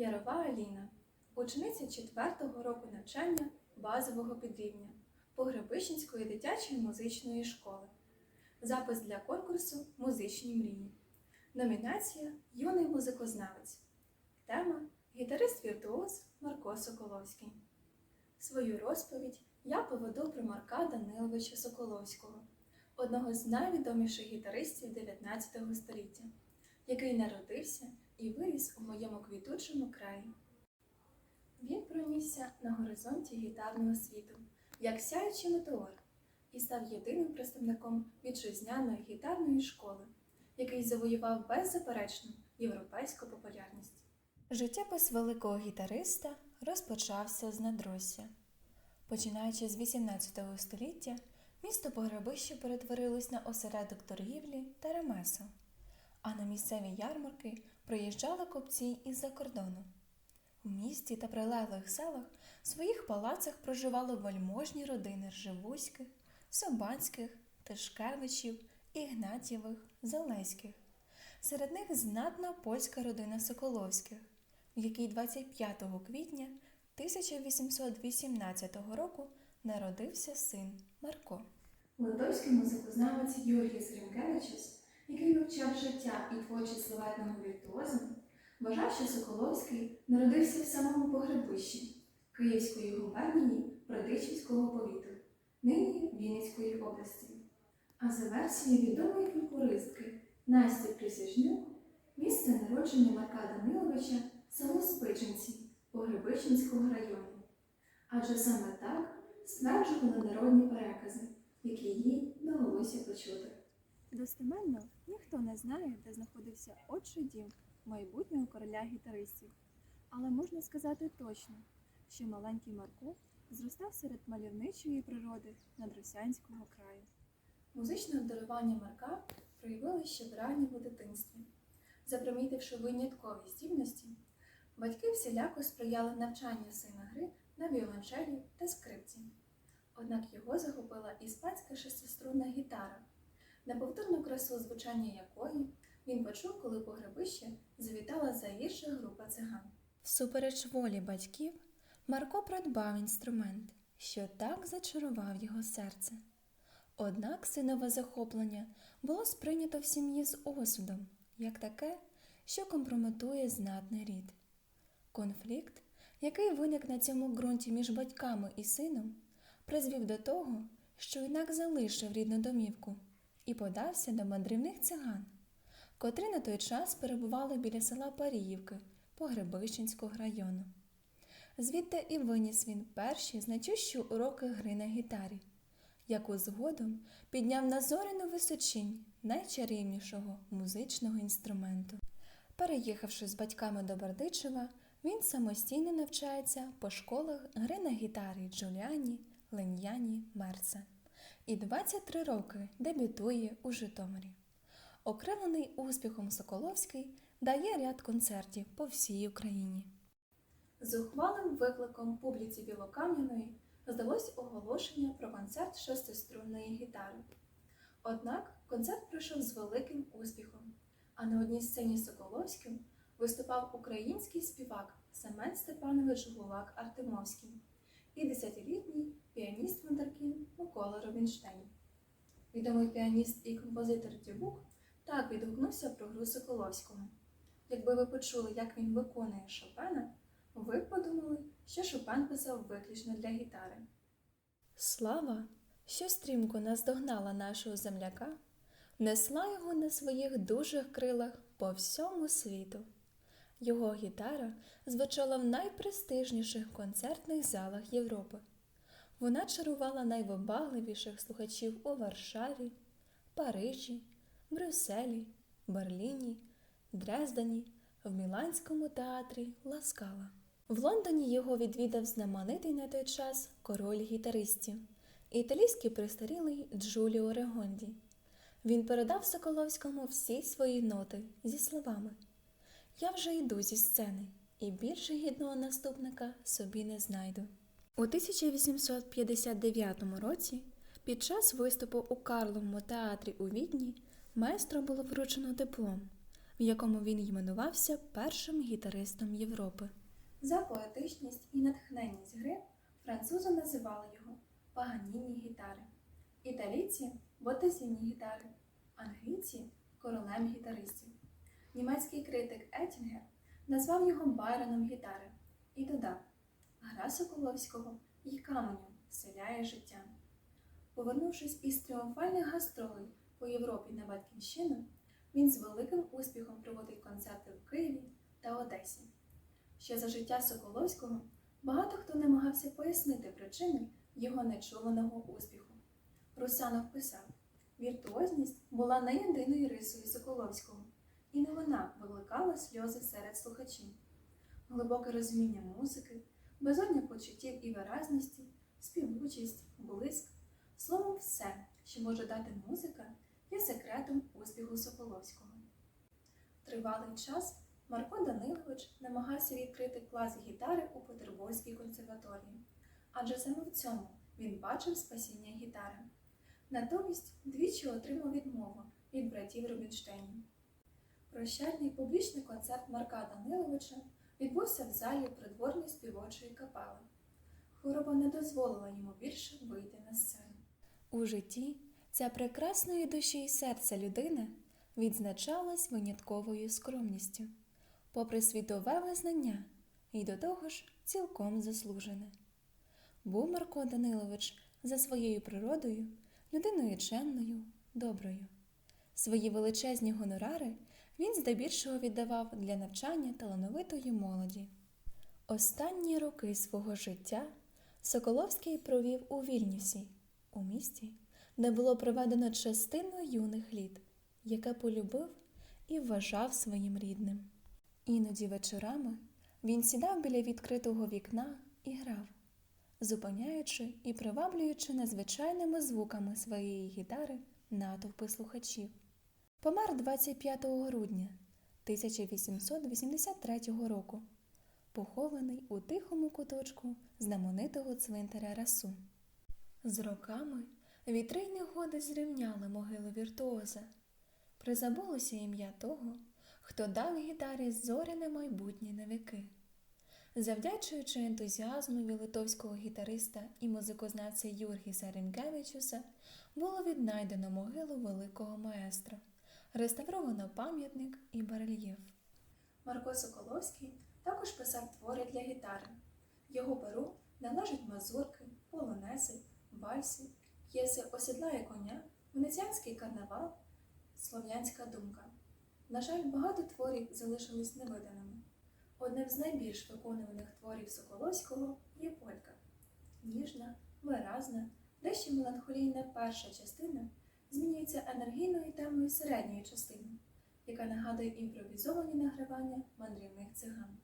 Ярова Аліна, учениця 4-го року навчання базового підрівня Погребищенської дитячої музичної школи. Запис для конкурсу Музичні мрії. Номінація Юний музикознавець. Тема Гітарист віртуоз Марко Соколовський. Свою розповідь я поведу про Марка Даниловича Соколовського, одного з найвідоміших гітаристів 19 століття, який народився і виріс у моєму квітучому краї. Він пронісся на горизонті гітарного світу, як сяючий метеор, і став єдиним представником вітчизняної гітарної школи, який завоював беззаперечну європейську популярність. Життєпис великого гітариста розпочався з надросся. Починаючи з 18 століття, місто Погребище перетворилось на осередок торгівлі та ремесел, а на місцеві ярмарки приїжджали купці із-за кордону. У місті та прилеглих селах в своїх палацах проживали вельможні родини Ржевузьких, Собанських, Тишкевичів, Ігнатєвих, Залеських. Серед них знатна польська родина Соколовських, в якій 25 квітня 1818 року народився син Марко. Литовський музикознавець Юрій Зрінкевичус, який вивчав життя і творчість славетного віртуозу, вважав, що Соколовський народився в самому Погребищі Київської губернії Продичівського повіту, нині Вінницької області. А за версією відомої фольклористки Насті Присяжнюк, місце народження Марка Даниловича село Спичинці Погребищенського району. Адже саме так стверджували народні перекази, які їй довелося почути. Достеменно ніхто не знає, де знаходився отчий дім майбутнього короля гітаристів. Але можна сказати точно, що маленький Марко зростав серед мальовничої природи надросянського краю. Музичне обдарування Марка проявилося ще в ранньому дитинстві. Запримітивши виняткові здібності, батьки всіляко сприяли навчанню сина гри на віолончелі та скрипці. Однак його захопила іспанська шестиструнна гітара, неповторну красу звучання якої він почув, коли по грабище завітала заїжджа група циган. Всупереч волі батьків, Марко придбав інструмент, що так зачарував його серце. Однак синове захоплення було сприйнято в сім'ї з осудом, як таке, що компрометує знатний рід. Конфлікт, який виник на цьому ґрунті між батьками і сином, призвів до того, що юнак залишив рідну домівку і подався до мандрівних циган, котрі на той час перебували біля села Паріївки Погребищенського району. Звідти і виніс він перші значущі уроки гри на гітарі, яку згодом підняв на зоряну височинь найчарівнішого музичного інструменту. Переїхавши з батьками до Бердичева, він самостійно навчається по школах гри на гітарі Джуліані, Леньяні, Мерце. І 23 роки дебютує у Житомирі. Окрилений успіхом Соколовський дає ряд концертів по всій Україні. Зухвалим викликом публіці Білокам'яної здалось оголошення про концерт шестиструнної гітари. Однак концерт пройшов з великим успіхом, а на одній сцені Соколовським виступав український співак Семен Степанович Гулак Артемовський і десятилітній піаніст Вундеркін Микола Рубінштейн. Відомий піаніст і композитор Дюбук так відгукнувся про гру Соколовського. Якби ви почули, як він виконує Шопена, ви б подумали, що Шопен писав виключно для гітари. Слава, що стрімко наздогнала нашого земляка, несла його на своїх дужих крилах по всьому світу. Його гітара звучала в найпрестижніших концертних залах Європи. Вона чарувала найвибагливіших слухачів у Варшаві, Парижі, Брюсселі, Берліні, Дрездені, в Міланському театрі Ласкала. В Лондоні його відвідав знаменитий на той час король гітаристів, італійський престарілий Джуліо Регонді. Він передав Соколовському всі свої ноти зі словами Я вже йду зі сцени, і більше гідного наступника собі не знайду. У 1859 році, під час виступу у Карловому театрі у Відні, майстру було вручено диплом в якому він іменувався першим гітаристом Європи. За поетичність і натхненність гри французи називали його Паганіні гітари, італійці ботезіні гітари, англійці королем гітаристів. Німецький критик Етінгер назвав його Байроном гітари і додав: Гра Соколовського і каменем вселяє життя. Повернувшись із тріумфальних гастролей по Європі на батьківщину, він з великим успіхом проводив концерти в Києві та Одесі. Ще за життя Соколовського багато хто намагався пояснити причини його нечуваного успіху. Русанов писав: віртуозність була не єдиною рисою Соколовського, і не вона викликала сльози серед слухачів. Глибоке розуміння музики, безодня почуттів і виразності, співучість, блиск, словом, все, що може дати музика, є секретом успіху Соколовського. Тривалий час Марко Данилович намагався відкрити клас гітари у Петербурзькій консерваторії, адже саме в цьому він бачив спасіння гітари. Натомість двічі отримав відмову від братів Рубінштейнів. Прощальний публічний концерт Марка Даниловича відбувся в залі придворної співочої капели. Хвороба не дозволила йому більше вийти на сцену. У житті ця прекрасної душі і серця людина відзначалась винятковою скромністю, попри світове визнання і до того ж цілком заслужене. Був Марко Данилович за своєю природою людиною чемною, доброю. Свої величезні гонорари він здебільшого віддавав для навчання талановитої молоді. Останні роки свого життя Соколовський провів у Вільнюсі, у місті, де було проведено частину юних літ, яке полюбив і вважав своїм рідним. Іноді вечорами він сідав біля відкритого вікна і грав, зупиняючи і приваблюючи незвичайними звуками своєї гітари натовпи слухачів. Помер 25 грудня 1883 року, похований у тихому куточку знаменитого цвинтаря Расу. З роками вітри й негоди зрівняли могилу віртуоза. Призабулося ім'я того, хто дав гітарі зоряне майбутнє на віки. Завдячуючи ентузіазмові литовського гітариста і музикознавця Юргіса Рінкевичуса, було віднайдено могилу великого маестра, реставровано пам'ятник і барельєф. Марко Соколовський також писав твори для гітари. Його перу належать мазурки, полонеси, вальси, п'єси Осідлає коня, Венеціанський карнавал, Слов'янська думка. На жаль, багато творів залишились невиданими. Одним з найбільш виконуваних творів Соколовського є полька. Ніжна, виразна, дещо меланхолійна перша частина змінюється енергійною темою середньої частини, яка нагадує імпровізовані награвання мандрівних циган,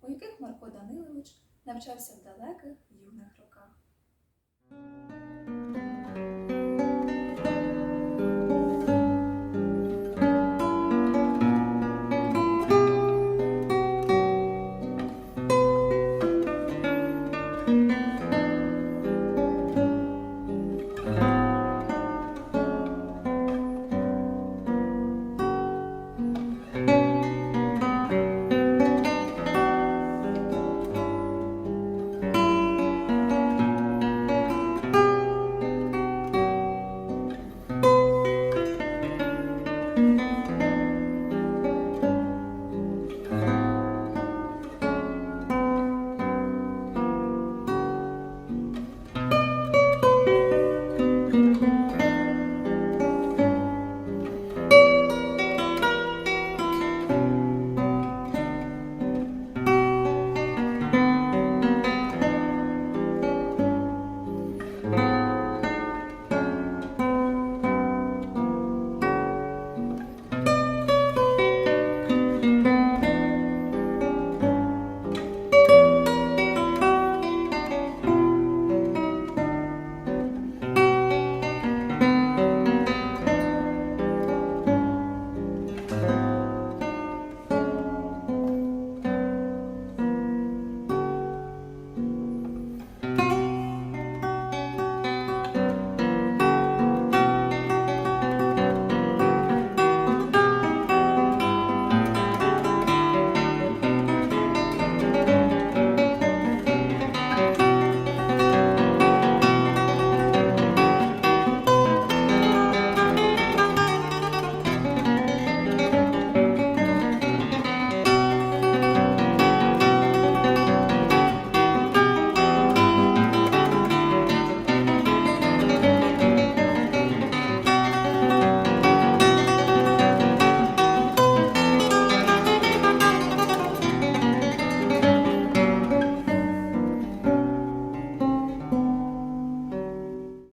у яких Марко Данилович навчався в далеких юних роках.